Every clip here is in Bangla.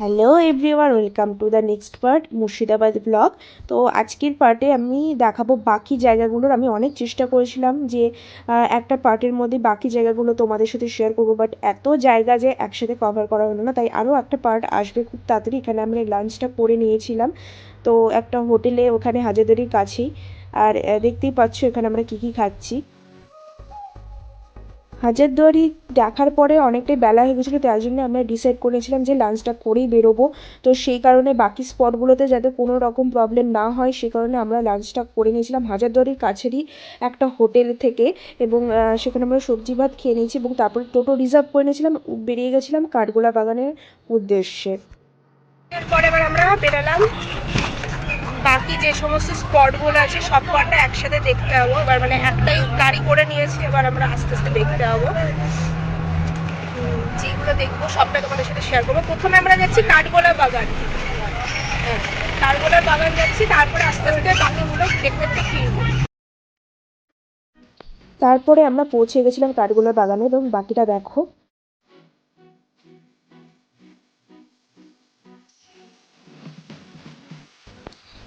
Hello everyone welcome to the next part Murshidabad blog তো আজকের পার্টে আমি দেখাবো বাকি জায়গাগুলোর। আমি অনেক চেষ্টা করেছিলাম যে একটা পার্টের মধ্যে বাকি জায়গাগুলো তোমাদের সাথে শেয়ার করব বাট এত জায়গা যে একসাথে কভার করা হলো না, তাই আরও একটা পার্ট আসবে খুব তাড়াতাড়ি। এখানে আমরা লাঞ্চটা করে নিয়েছিলাম। তো একটা হোটেলে ওখানে হাজারদারির কাছেই। আর দেখতেই পাচ্ছ এখানে আমরা কী কী খাচ্ছি। হাজারদুয়ারি দেখার পরে অনেকটাই বেলা হয়ে গেছিল তার জন্য আমরা ডিসাইড করেছিলাম যে লাঞ্চটা করেই বেরোবো। তো সেই কারণে বাকি স্পটগুলোতে যাতে কোনো রকম প্রবলেম না হয়, সে কারণে আমরা লাঞ্চটা করে নিয়েছিলাম হাজারদুয়ারির কাছেরই একটা হোটেল থেকে এবং সেখানে আমরা সবজি ভাত খেয়ে নিয়েছি এবং তারপরে টোটো রিজার্ভ করে নিয়েছিলাম, বেরিয়ে গেছিলাম কাঠগোলা বাগানের উদ্দেশ্যে। এরপরে এবার আমরা বেরালাম। বাকি যে সমস্ত স্পটগুলো আছে সব কটা একসাথে দেখতে যাব। এবার মানে একটাই গাড়ি করে নিয়েছি এবার আমরা আস্তে আস্তে দেখতে উম, যেগুলো দেখব সবটা তোমাদের সাথে শেয়ার করব। প্রথমে আমরা যাচ্ছি কাঠগোলা বাগান। হ্যাঁ, কাঠগোলা বাগান যাচ্ছি তারপরে আস্তে আস্তে বাকিগুলো দেখতে দেখতে ফিরবো। তারপরে আমরা পৌঁছে গেছিলাম কাঠগোলা বাগানে এবং বাকিটা দেখো।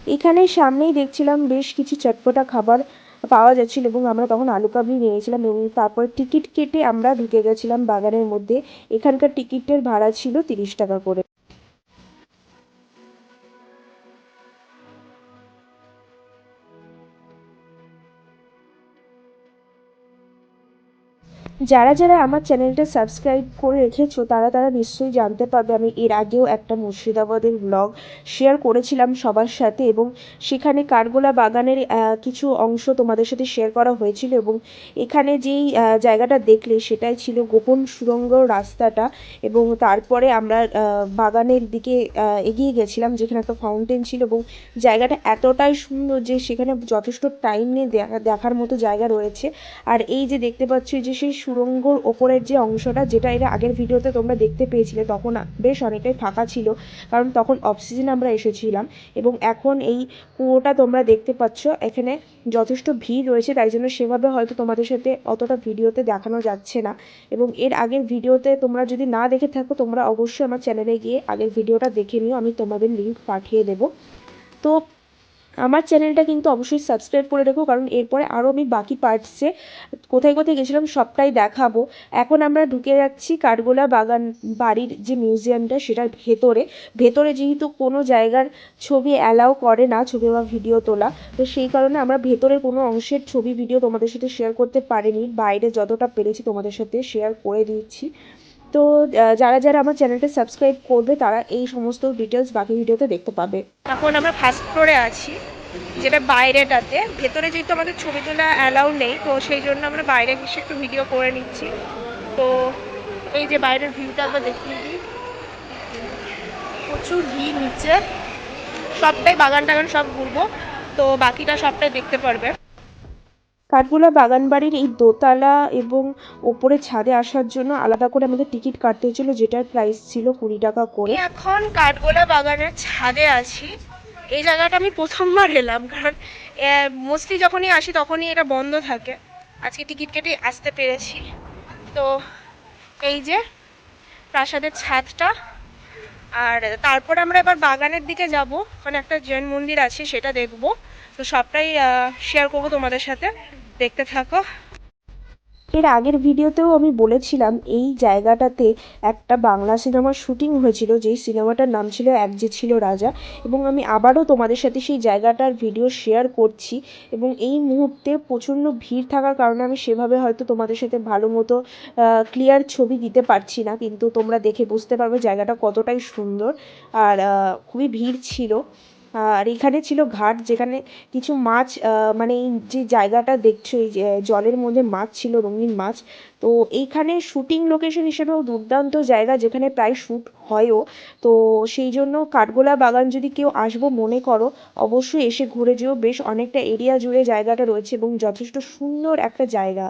এখানে সামনেই দেখছিলাম বেশ কিছু চটপটা খাবার পাওয়া যাচ্ছিল এবং আমরা তখন আলু কাবলি নিয়েছিলাম এবং তারপর টিকিট কেটে আমরা ঢুকে গেছিলাম বাগানের মধ্যে। এখানকার টিকিটের ভাড়া ছিল তিরিশ টাকা করে। যারা যারা আমার চ্যানেলটা সাবস্ক্রাইব করে রেখেছো, তারা তারা নিশ্চয়ই জানতে পারবে আমি এর আগেও একটা মুর্শিদাবাদের ব্লগ শেয়ার করেছিলাম সবার সাথে এবং সেখানে কাঠগোলা বাগানের কিছু অংশ তোমাদের সাথে শেয়ার করা হয়েছিল এবং এখানে যেই জায়গাটা দেখলে সেটাই ছিল গোপন সুড়ঙ্গ রাস্তাটা এবং তারপরে আমরা বাগানের দিকে এগিয়ে গেছিলাম যেখানে একটা ফাউন্টেন ছিল এবং জায়গাটা এতটাই সুন্দর যে সেখানে যথেষ্ট টাইম নিয়ে দেখা, দেখার মতো জায়গা রয়েছে। আর এই যে দেখতে পাচ্ছি যে সেই সুড়ঙ্গর ওপরের যে অংশটা, যেটা এর আগের ভিডিওতে তোমরা দেখতে পেয়েছিলে, তখন বেশ অনেকটাই ফাঁকা ছিল, কারণ তখন অফ সিজন আমরা এসেছিলাম এবং এখন এই কুয়োটা তোমরা দেখতে পাচ্ছ, এখানে যথেষ্ট ভিড় রয়েছে, তাই জন্য সেভাবে হয়তো তোমাদের সাথে অতটা ভিডিওতে দেখানো যাচ্ছে না। এবং এর আগের ভিডিওতে তোমরা যদি না দেখে থাকো, তোমরা অবশ্যই আমার চ্যানেলে গিয়ে আগের ভিডিওটা দেখে নিও, আমি তোমাদের লিঙ্ক পাঠিয়ে দেবো। তো আমার চ্যানেলটা কিন্তু অবশ্যই সাবস্ক্রাইব করে রেখো, কারণ এরপরে আরও আমি বাকি পার্টসে কোথায় কোথায় গেছিলাম সবটাই দেখাবো। এখন আমরা ঢুকে যাচ্ছি কাঠগোলা বাগান বাড়ির যে মিউজিয়ামটা সেটার ভেতরে। ভেতরে যেহেতু কোনো জায়গার ছবি অ্যালাউ করে না, ছবি বা ভিডিও তোলা, তো সেই কারণে আমরা ভেতরের কোনো অংশের ছবি ভিডিও তোমাদের সাথে শেয়ার করতে পারিনি। বাইরে যতটা পেরেছি তোমাদের সাথে শেয়ার করে দিচ্ছি। তো যারা যারা আমার চ্যানেলটা সাবস্ক্রাইব করবে, তারা এই সমস্ত ডিটেলস বাকি ভিডিওতে দেখতে পাবে। এখন আমরা ফার্স্ট ফ্লোরে আছি, যেটা বাইরেটাতে। ভেতরে যেহেতু আমাদের ছবি তোলা অ্যালাউ নেই, তো সেই জন্য আমরা বাইরে এসে একটু ভিডিও করে নিচ্ছি। তো, এই যে বাইরের ভিউটা আমরা দেখিয়ে দিই। প্রচুর ভিড় নিচে। সবটাই বাগান টাগান সব ঘুরবো, তো বাকিটা সবটাই দেখতে পারবে। কাঠগোলা বাগান বাড়ির এই দোতলা এবং ওপরে ছাদে আসার জন্য আলাদা করে আমাদের টিকিট কাটতে হয়েছিল, যেটার প্রাইস ছিল কুড়ি টাকা করে। এখন কাঠগোলা বাগানের ছাদে আছি। এই জায়গাটা আমি প্রথমবার এলাম, কারণ মোস্টলি যখনই আসি তখনই এটা বন্ধ থাকে। আজকে টিকিট কেটে আসতে পেরেছি। তো এই যে প্রাসাদের ছাদটা, আর তারপর আমরা এবার বাগানের দিকে যাব। ওখানে একটা জৈন মন্দির আছে, সেটা দেখব। তো সবটাই শেয়ার করব তোমাদের সাথে। দেখতে থাকো। এর আগের ভিডিওতেও আমি বলেছিলাম, এই জায়গাটাতে একটা বাংলা সিনেমার শুটিং হয়েছিল, যেই সিনেমাটার নাম ছিল এক যে ছিল রাজা। এবং আমি আবারও তোমাদের সাথে সেই জায়গাটার ভিডিও শেয়ার করছি এবং এই মুহূর্তে প্রচণ্ড ভিড় থাকার কারণে আমি সেভাবে হয়তো তোমাদের সাথে ভালো মতো ক্লিয়ার ছবি দিতে পারছি না, কিন্তু তোমরা দেখে বুঝতে পারবে জায়গাটা কতটাই সুন্দর। আর খুবই ভিড় ছিল। আর এখানে ছিল ঘাট যেখানে কিছু মাছ মানে এই যে জায়গাটা দেখছ, এই যে জলের মধ্যে মাছ ছিল, রঙিন মাছ। তো এইখানে শুটিং লোকেশন হিসেবেও দুর্দান্ত জায়গা যেখানে প্রায় শ্যুট হয়ও। তো সেই জন্য কাঠগোলা বাগান যদি কেউ আসব, মনে করো, অবশ্যই এসে ঘুরে যেও। বেশ অনেকটা এরিয়া জুড়ে জায়গাটা রয়েছে এবং যথেষ্ট সুন্দর একটা জায়গা।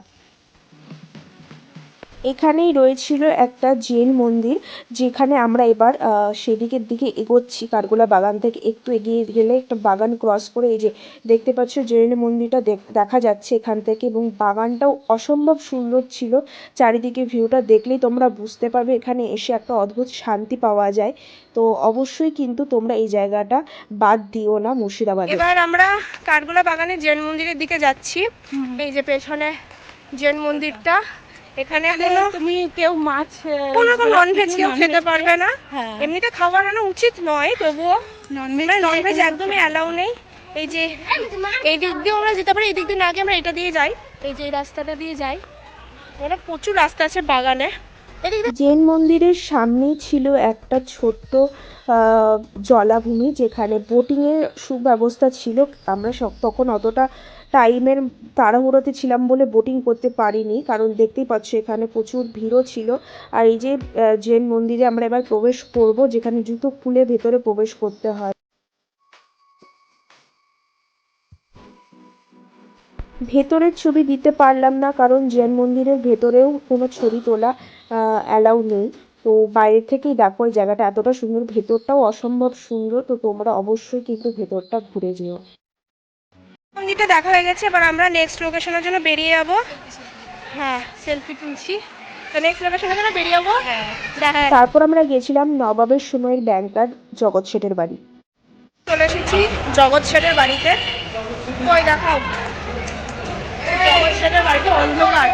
এখানেই রয়েছিল একটা জৈন মন্দির, যেখানে আমরা এবার সেদিকের দিকে এগোচ্ছি। কারগোলা বাগান থেকে একটু এগিয়ে গেলে একটা বাগান ক্রস করে এই যে দেখতে পাচ্ছ জৈন মন্দিরটা দেখ- যাচ্ছে এখান থেকে এবং বাগানটাও অসম্ভব সুন্দর ছিল। চারিদিকে ভিউটা দেখলেই তোমরা বুঝতে পারবে এখানে এসে একটা অদ্ভুত শান্তি পাওয়া যায়। তো অবশ্যই কিন্তু তোমরা এই জায়গাটা বাদ দিও না মুর্শিদাবাদে। এবার আমরা কাঠগোলা বাগানের জৈন মন্দিরের দিকে যাচ্ছি। এই যে পেছনে জৈন মন্দিরটা। এখানে কোনো তুমি কেউ মাছ কোনো ননভেজ কেউ খেতে পারবে না। হ্যাঁ। এমনিতে খাওয়ানো উচিত নয় তবুও ননভেজ মানে ননভেজ একদমই অ্যালাউ নেই। এই যে এই দিক দিয়ে আমরা যেতে পারি এই দিক দিয়ে না গিয়ে আমরা এটা দিয়ে যাই। এই যে এই রাস্তাটা দিয়ে যাই। এটা প্রচুর রাস্তা আছে বাগানে। জৈন মন্দিরের সামনেই ছিল একটা ছোট্ট জলাভূমি যেখানে বোটিংয়ের সুব্যবস্থা ছিল। আমরা সব- তখন অতটা টাইমের তাড়াহুড়োতে ছিলাম বলে বোটিং করতে পারিনি, কারণ দেখতেই পাচ্ছ এখানে প্রচুর ভিড়ও ছিল। আর এই যে জৈন মন্দিরে আমরা এবার প্রবেশ করব, যেখানে জুতো খুলে ভেতরে প্রবেশ করতে হয়। ভেতরের ছবি দিতে পারলাম না, কারণ জৈন মন্দিরের ভেতরেও কোনো ছবি তোলা অ্যালাউ নেই। তো বাইরে থেকেই দেখো, এই জায়গাটা এতটা সুন্দর, ভেতরটাও অসম্ভব সুন্দর। তো তোমরা অবশ্যই কিন্তু ভেতরটা ঘুরে যেও। মন্দিরটা দেখা হয়ে গেছে এবার আমরা নেক্সট লোকেশনের জন্য বেরিয়ে যাব। হ্যাঁ সেলফি তুলছি। নেক্সট লোকেশনের জন্য বেরিয়ে যাব। দেখা তারপর আমরা গেছিলাম নবাবের সময়ের ব্যাংকার জগৎ শেঠের বাড়ি। চলে এসেছি জগৎ শেঠের বাড়িতে। কই দেখাও। জগৎ শেঠের বাড়িতে অন্ধকার।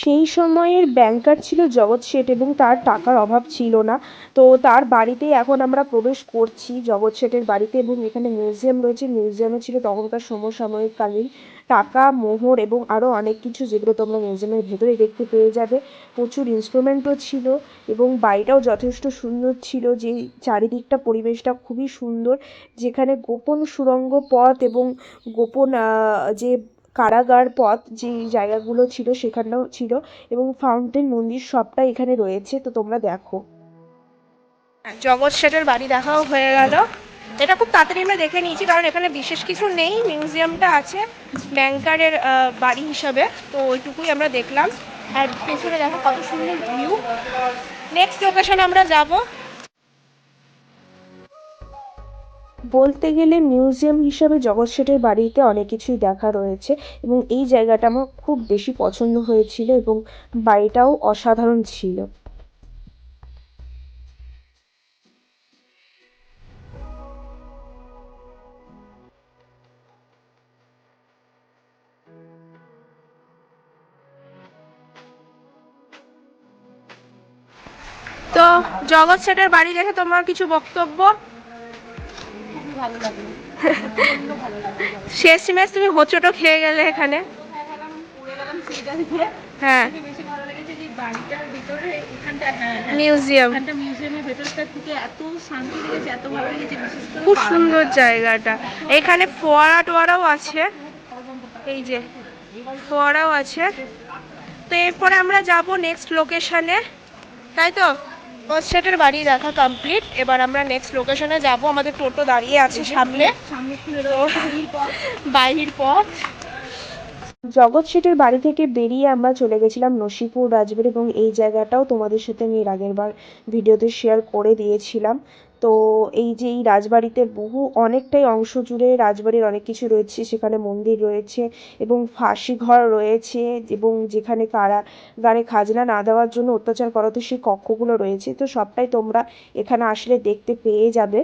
সেই সময়ের ব্যাংকার ছিল জগৎ শেঠ এবং তার টাকার অভাব ছিল না। তো তার বাড়িতেই এখন আমরা প্রবেশ করছি জগৎ শেঠের বাড়িতে এবং এখানে মিউজিয়াম রয়েছে। মিউজিয়ামে ছিল তখনকার সমসাময়িককালীন টাকা, মোহর এবং আরও অনেক কিছু যেগুলো তোমরা মিউজিয়ামের ভেতরে দেখতে পেয়ে যাবে। প্রচুর ইনস্ট্রুমেন্টও ছিল এবং বাড়িটাও যথেষ্ট সুন্দর ছিল। যে চারিদিকটা, পরিবেশটা খুবই সুন্দর। যেখানে গোপন সুড়ঙ্গ পথ এবং গোপন যে কারাগার পথ যে জায়গাগুলো ছিল সেখানেও ছিল এবং ফাউন্টেন মন্দির সবটা এখানে রয়েছে, তো তোমরা দেখো। জগৎ শেঠের বাড়ি দেখাও হয়ে গেল। এটা খুব তাড়াতাড়ি আমরা দেখে নিয়েছি, কারণ এখানে বিশেষ কিছু নেই, মিউজিয়ামটা আছে ব্যাংকারের বাড়ি হিসাবে, তো ওইটুকুই আমরা দেখলাম। আর পেছনে দেখো কত সুন্দর ভিউ নেক্সট লোকেশন আমরা যাব। বলতে গেলে মিউজিয়াম হিসাবে জগৎ শেঠের বাড়িতে অনেক কিছুই দেখা রয়েছে এবং এই জায়গাটা আমার খুব বেশি পছন্দ হয়েছিল এবং বাড়িটাও অসাধারণ ছিল। তো জগৎ শেঠের বাড়ি দেখে তোমার কিছু বক্তব্য? শেষ মেশ তুমি হোঁচটো খেয়ে গেলে এখানে। হ্যাঁ। মিউজিয়াম। খুব সুন্দর জায়গাটা। এখানে ফোয়ারা টোয়ারাও আছে। এই যে, ফোয়ারাও আছে। তো এরপরে আমরা যাব নেক্সট লোকেশনে তাই তো? সেটের বাড়ি দেখা কমপ্লিট এবার আমরা নেক্সট লোকেশনে যাব। আমাদের টোটো দাঁড়িয়ে আছে সামনে। বাহির পথ। জগৎ শেঠের বাড়ি থেকে বেরিয়ে আমরা চলে গেছিলাম নসিপুর, রাজবাড়ি এবং এই জায়গাটাও তোমাদের সাথে আমি এর আগের বার ভিডিওতে শেয়ার করে দিয়েছিলাম। তো এই যে এই রাজবাড়িতে বহু, অনেকটাই অংশ জুড়ে রাজবাড়ির অনেক কিছু রয়েছে, সেখানে মন্দির রয়েছে এবং ফাঁসি ঘর রয়েছে এবং যেখানে কারা কারাগারে খাজনা না দেওয়ার জন্য অত্যাচার করা হতো, সেই কক্ষগুলো রয়েছে। তো সবটাই তোমরা এখানে আসলে দেখতে পেয়ে যাবে।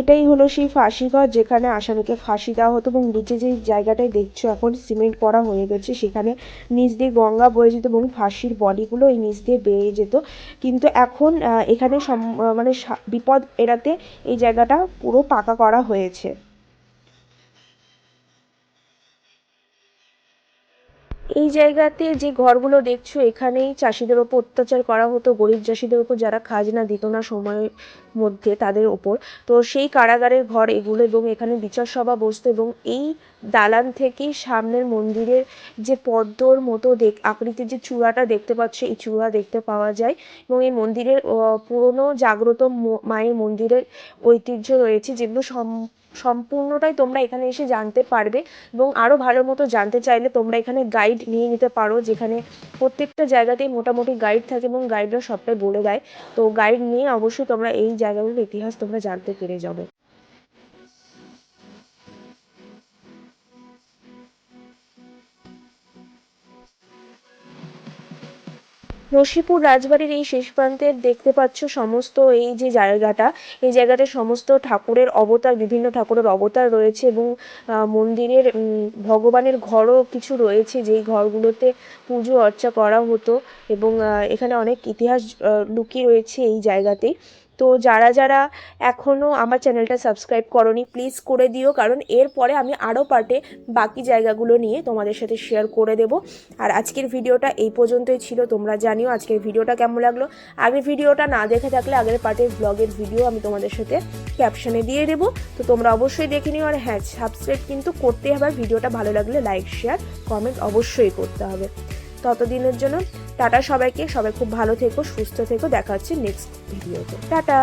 এটাই হলো সেই ফাঁসি ঘর যেখানে আসামিকে ফাঁসি দেওয়া হতো এবং নিচে যে জায়গাটায় দেখছ এখন সিমেন্ট করা হয়ে গেছে, সেখানে নিচ দিয়ে গঙ্গা বয়ে যেত এবং ফাঁসির বডিগুলো এই নিচ দিয়ে বেয়ে যেত। কিন্তু এখন এখানে সম- মানে বিপদ এড়াতে এই জায়গাটা পুরো পাকা করা হয়েছে। এই জায়গাতে যে ঘরগুলো দেখছ, এখানেই চাষিদের ওপর অত্যাচার করা হতো, গরিব চাষিদের ওপর যারা খাজনা দিত না সময়ের মধ্যে তাদের ওপর। তো সেই কারাগারের ঘর এগুলো এবং এখানে বিচার সভা বসতো এবং এই দালান থেকেই সামনের মন্দিরের যে পদ্মর মতো দেখ, আকৃতির যে চূড়াটা দেখতে পাচ্ছ, এই চূড়া দেখতে পাওয়া যায় এবং এই মন্দিরের পুরনো জাগ্রত মায়ের মন্দিরের ঐতিহ্য রয়েছে যেগুলো সম- সম্পূর্ণটাই তোমরা এখানে এসে জানতে পারবে এবং আরও ভালো মতো জানতে চাইলে তোমরা এখানে গাইড নিয়ে নিতে পারো, যেখানে প্রত্যেকটা জায়গাতেই মোটামুটি গাইড থাকে এবং গাইডরা সবটাই বলে দেয়। তো গাইড নিয়ে অবশ্যই তোমরা এই জায়গাগুলোর ইতিহাস তোমরা জানতে পেরে যাবে। রশিপুর রাজবাড়ির এই শেষ প্রান্তে দেখতে পাচ্ছ সমস্ত এই যে জায়গাটা, এই জায়গাতে সমস্ত ঠাকুরের অবতার, বিভিন্ন ঠাকুরের অবতার রয়েছে এবং মন্দিরের ভগবানের ঘরও কিছু রয়েছে যেই ঘরগুলোতে পুজো অর্চা করা হতো এবং এখানে অনেক ইতিহাস লুকিয়ে রয়েছে এই জায়গাতেই। তো যারা যারা এখনও আমার চ্যানেলটা সাবস্ক্রাইব করনি প্লিজ করে দিও, কারণ এরপরে আমি আরও পার্টে বাকি জায়গাগুলো নিয়ে তোমাদের সাথে শেয়ার করে দেব। আর আজকের ভিডিওটা এই পর্যন্তই ছিল, তোমরা জানিও আজকের ভিডিওটা কেমন লাগল। আগের ভিডিওটা না দেখে থাকলে আগের পার্টের ব্লগের ভিডিও আমি তোমাদের সাথে ক্যাপশনে দিয়ে দেবো। তো তোমরা অবশ্যই দেখে নিও, আর হ্যাঁ সাবস্ক্রাইব কিন্তু করতেই হবে ভিডিওটা ভালো লাগলে লাইক শেয়ার কমেন্ট অবশ্যই করতে হবে। ততদিনের জন্য। টাটা সবাইকে, সবাই খুব ভালো থেকো, সুস্থ থেকো। দেখা হচ্ছে নেক্সট ভিডিওতে টাটা!